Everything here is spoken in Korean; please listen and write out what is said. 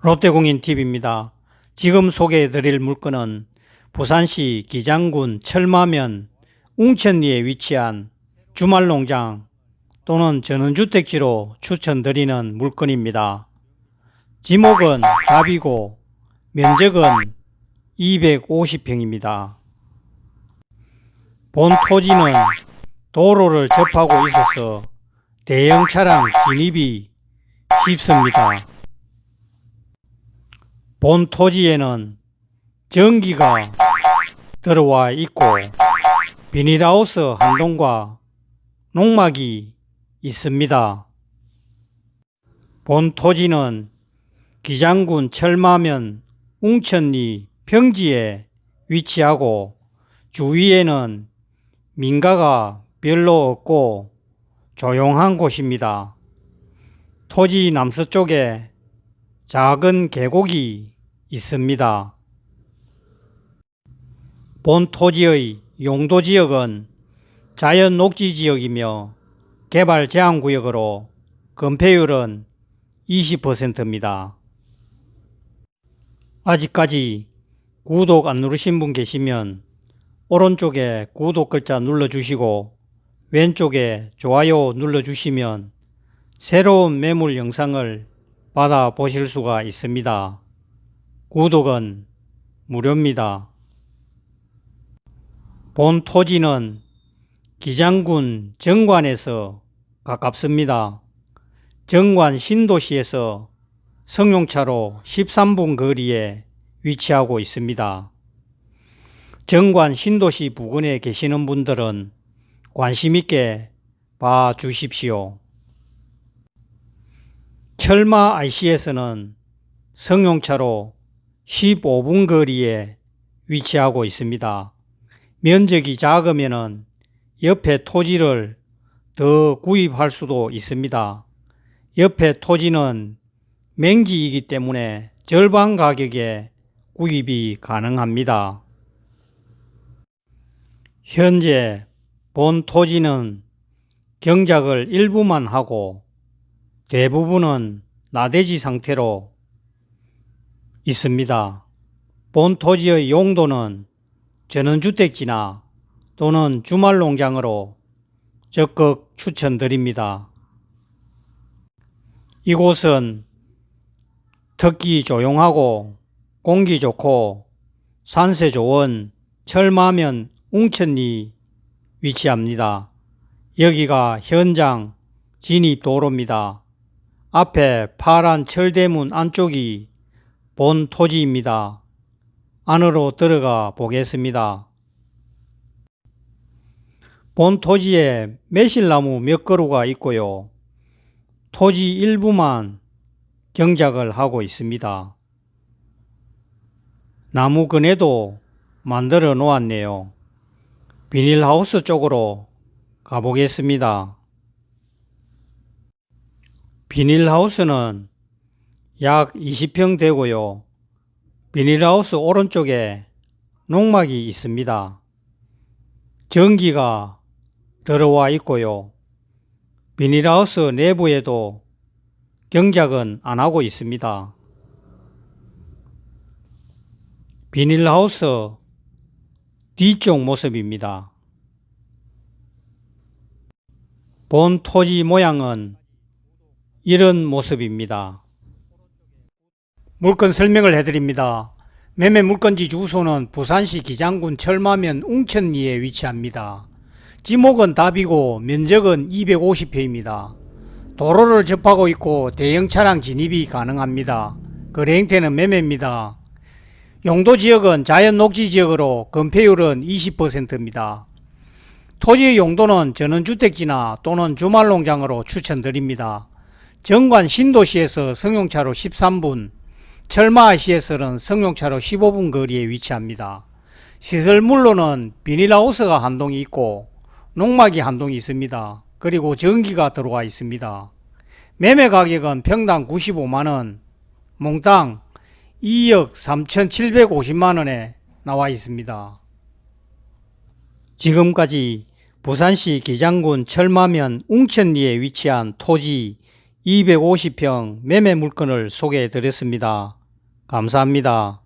롯데공인TV입니다. 지금 소개해 드릴 물건은 부산시 기장군 철마면 웅천리에 위치한 주말농장 또는 전원주택지로 추천드리는 물건입니다. 지목은 답이고 면적은 250평입니다. 본 토지는 도로를 접하고 있어서 대형 차량 진입이 쉽습니다. 본 토지에는 전기가 들어와 있고 비닐하우스 한 동과 농막이 있습니다. 본 토지는 기장군 철마면 웅천리 평지에 위치하고 주위에는 민가가 별로 없고 조용한 곳입니다. 토지 남서쪽에 작은 계곡이 있습니다. 본 토지의 용도 지역은 자연 녹지 지역이며 개발 제한 구역으로 건폐율은 20%입니다. 아직까지 구독 안 누르신 분 계시면 오른쪽에 구독 글자 눌러주시고 왼쪽에 좋아요 눌러주시면 새로운 매물 영상을 받아 보실 수가 있습니다. 구독은 무료입니다. 본 토지는 기장군 정관에서 가깝습니다. 정관 신도시에서 성용차로 13분 거리에 위치하고 있습니다. 정관 신도시 부근에 계시는 분들은 관심 있게 봐 주십시오. 철마 IC에서는 성용차로 15분 거리에 위치하고 있습니다. 면적이 작으면 옆에 토지를 더 구입할 수도 있습니다. 옆에 토지는 맹지이기 때문에 절반 가격에 구입이 가능합니다. 현재 본 토지는 경작을 일부만 하고 대부분은 나대지 상태로 있습니다. 본 토지의 용도는 전원주택지나 또는 주말 농장으로 적극 추천드립니다. 이곳은 특히 조용하고 공기 좋고 산세 좋은 철마면 웅천리 위치합니다. 여기가 현장 진입 도로입니다. 앞에 파란 철대문 안쪽이 본 토지입니다. 안으로 들어가 보겠습니다. 본 토지에 매실나무 몇 그루가 있고요. 토지 일부만 경작을 하고 있습니다. 나무 그네도 만들어 놓았네요. 비닐하우스 쪽으로 가보겠습니다. 비닐하우스는 약 20평 되고요. 비닐하우스 오른쪽에 농막이 있습니다. 전기가 들어와 있고요. 비닐하우스 내부에도 경작은 안 하고 있습니다. 비닐하우스 뒤쪽 모습입니다. 본 토지 모양은 이런 모습입니다. 물건 설명을 해드립니다. 매매 물건지 주소는 부산시 기장군 철마면 웅천리에 위치합니다. 지목은 답이고 면적은 250회입니다. 도로를 접하고 있고 대형 차량 진입이 가능합니다. 거래 행태는 매매입니다. 용도 지역은 자연 녹지 지역으로 건폐율은 20%입니다. 토지의 용도는 전원주택지나 또는 주말농장으로 추천드립니다. 정관 신도시에서 성용차로 13분, 철마시에서는 성용차로 15분 거리에 위치합니다. 시설물로는 비닐하우스가 한 동이 있고 농막이 한 동이 있습니다. 그리고 전기가 들어와 있습니다. 매매 가격은 평당 95만원, 몽땅 2억 3,750만원에 나와 있습니다. 지금까지 부산시 기장군 철마면 웅천리에 위치한 토지 250평 매매 물건을 소개해 드렸습니다. 감사합니다.